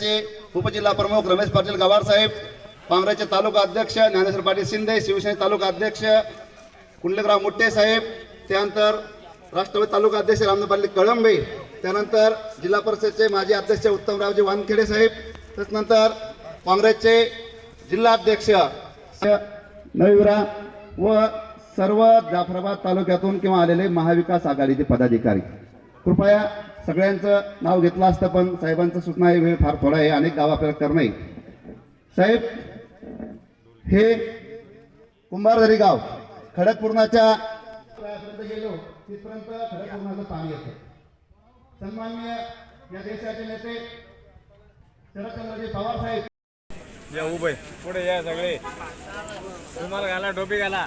काँग्रेसचे उपजिल्हा प्रमुख रमेश पाटील गवार साहेब काँग्रेसचे तालुका अध्यक्ष ज्ञानेश्वर पाटील शिंदे शिवसेना तालुका अध्यक्ष कुंडलिकराव मुट्टे साहेब त्यानंतर राष्ट्रवादी तालुका अध्यक्ष रामदास पाटील कळंबे त्यानंतर जिल्हा परिषदचे माजी अध्यक्ष उत्तमरावजी वानखेडे साहेब त्याच्यानंतर काँग्रेसचे जिल्हाध्यक्ष नवीरा व सर्व जाफराबाद तालुक्यातून किंवा आलेले महाविकास आघाडीचे पदाधिकारी. कृपया सगळ्यांचं नाव घेतलं असतं पण साहेबांचं सूचना आहे वेळ फार थोडा आहे. अनेक गाव आपल्याला करणं आहे. साहेब हे कुंभारदरी गाव खडकपूर्णाच्या गेलो तिथपर्यंत खडकपूर्णाचं पाणी येतं. सन्मान्य या देशाचे नेते शरदचंद्रजी पवार साहेब. या उभे पुढे या सगळे. रुमाल घाला टोपी घाला.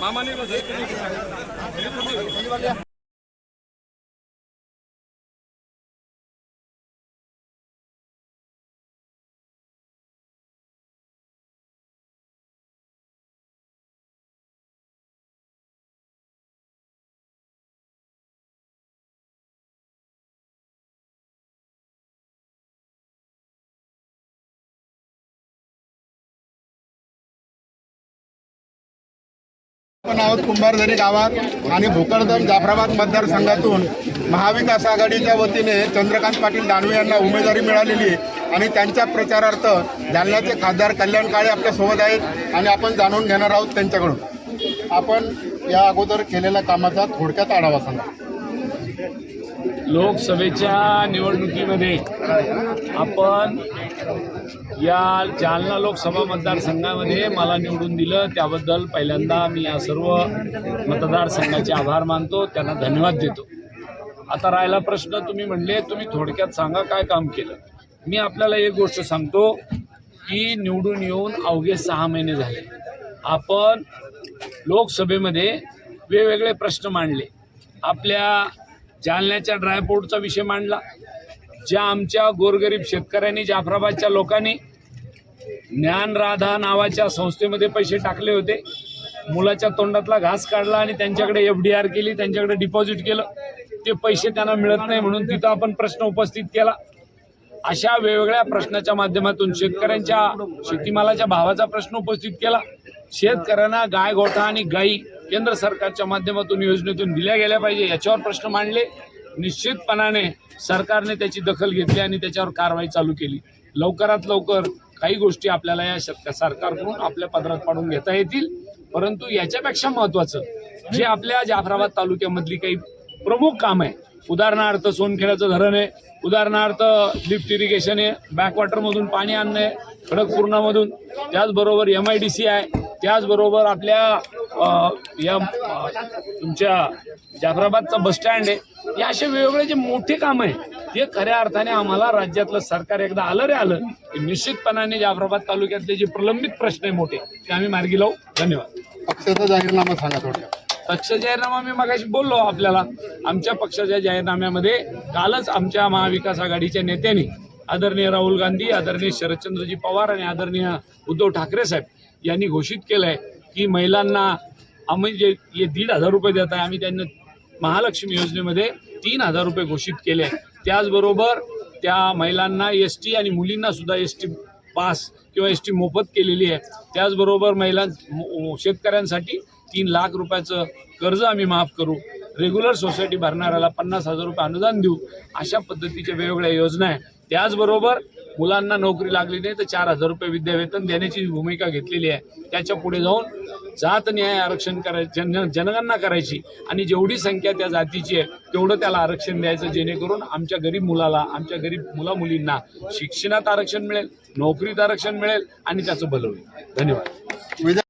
मामाने आपण आहोत कुंभारझरी गावात आणि भोकरदन जाफराबाद मतदारसंघातून महाविकास आघाडीच्या वतीने चंद्रकांत पाटील दानवे यांना उमेदवारी मिळालेली आहे. आणि त्यांच्या प्रचारार्थ जालन्याचे खासदार कल्याण काळे आपल्यासोबत आहेत आणि आपण जाणून घेणार आहोत त्यांच्याकडून. आपण या अगोदर केलेल्या कामाचा थोडक्यात आढावा सांगा. लोकसभेच्या निवडणुकीमध्ये आपण या जालना लोकसभा मतदारसंघामध्ये मला निवडून दिलं. त्याबद्दल पहिल्यांदा मी या सर्व मतदारसंघाचे आभार मानतो. त्यांना धन्यवाद देतो. आता राहिला प्रश्न तुम्ही म्हणले तुम्ही थोडक्यात सांगा काय काम केलं. मी आपल्याला एक गोष्ट सांगतो की निवडून येऊन अवघे सहा महिने झाले. आपण लोकसभेमध्ये वेगवेगळे प्रश्न मांडले. आपल्या जालन्याच्या ड्रायपोर्टचा विषय मांडला. ज्या आमच्या गोरगरीब शेतकऱ्यांनी जाफराबादच्या लोकांनी ज्ञानराधा नावाच्या संस्थेमध्ये पैसे टाकले होते. मुलाच्या तोंडातला घास काढला आणि त्यांच्याकडे एफ डी आर केली त्यांच्याकडे डिपॉझिट केलं. ते पैसे त्यांना मिळत नाही म्हणून तिथं आपण प्रश्न उपस्थित केला. अशा वेगवेगळ्या प्रश्नाच्या माध्यमातून शेतकऱ्यांच्या शेतीमालाच्या भावाचा प्रश्न उपस्थित केला. शेतकऱ्यांना गाय गोठा आणि गाई केंद्र सरकारच्या माध्यमातून योजनेतून दिल्या गेल्या पाहिजे याच्यावर प्रश्न मांडले. निश्चितपणाने सरकारने त्याची दखल घेतली आणि त्याच्यावर कारवाई चालू केली. लवकरात लवकर काही गोष्टी आपल्याला या सरकारकडून आपल्या पदरात पाडून घेता येतील. परंतु याच्यापेक्षा महत्त्वाचं जे आपल्या जाफराबाद तालुक्यामधली काही प्रमुख काम आहे उदाहरणार्थ सोनखेड्याचं धरण आहे उदाहरणार्थ लिफ्ट इरिगेशन आहे बॅकवॉटरमधून पाणी आणणं आहे खडकपूर्णामधून त्याचबरोबर एम आय डी सी आहे त्याचबरोबर आपल्या या तुमच्या जाफराबादचा बसस्टँड आहे. हे असे वेगवेगळे जे मोठे काम आहे ते खऱ्या अर्थाने आम्हाला राज्यातलं सरकार एकदा आलं रे आलं की निश्चितपणाने जाफराबाद तालुक्यातले जे प्रलंबित प्रश्न आहे मोठे ते आम्ही मार्गी लावू. धन्यवाद. पक्षाचा जाहीरनामा सांगा थोडक्यात. पक्ष जाहीरनामा मी मगाशी बोललो आपल्याला आमच्या पक्षाच्या जाहीरनाम्यामध्ये कालच आमच्या महाविकास आघाडीच्या नेत्यांनी आदरणीय राहुल गांधी आदरणीय शरदचंद्रजी पवार आणि आदरणीय उद्धव ठाकरे साहेब यांनी घोषित केलं आहे की महिलांना आम्ही जे हे दीड हजार रुपये देत आहे आम्ही त्यांना महालक्ष्मी योजनेमध्ये तीन हजार रुपये घोषित केले. आहे त्याचबरोबर त्या महिलांना एस टी आणि मुलींना सुद्धा एस टी पास किंवा एस टी मोफत केलेली आहे. त्याचबरोबर महिलां मो- शेतकऱ्यांसाठी तीन लाख रुपयाचं कर्ज आम्ही माफ करू. रेग्युलर सोसायटी भरणाऱ्याला पन्नास हजार रुपये अनुदान देऊ अशा पद्धतीच्या वेगवेगळ्या योजना आहे. त्याचबरोबर मुलांना नोकरी लागली नाही तर चार हजार रुपये विद्यावेतन देण्याची भूमिका घेतलेली आहे. त्याच्या पुढे जाऊन जात न्याय आरक्षण करायचं जन जनगणना करायची. आणि जेवढी संख्या त्या जातीची आहे तेवढं त्याला आरक्षण द्यायचं जेणेकरून आमच्या गरीब मुलाला आमच्या गरीब मुला मुलींना शिक्षणात आरक्षण मिळेल नोकरीत आरक्षण मिळेल आणि त्याचं भलं होईल. धन्यवाद.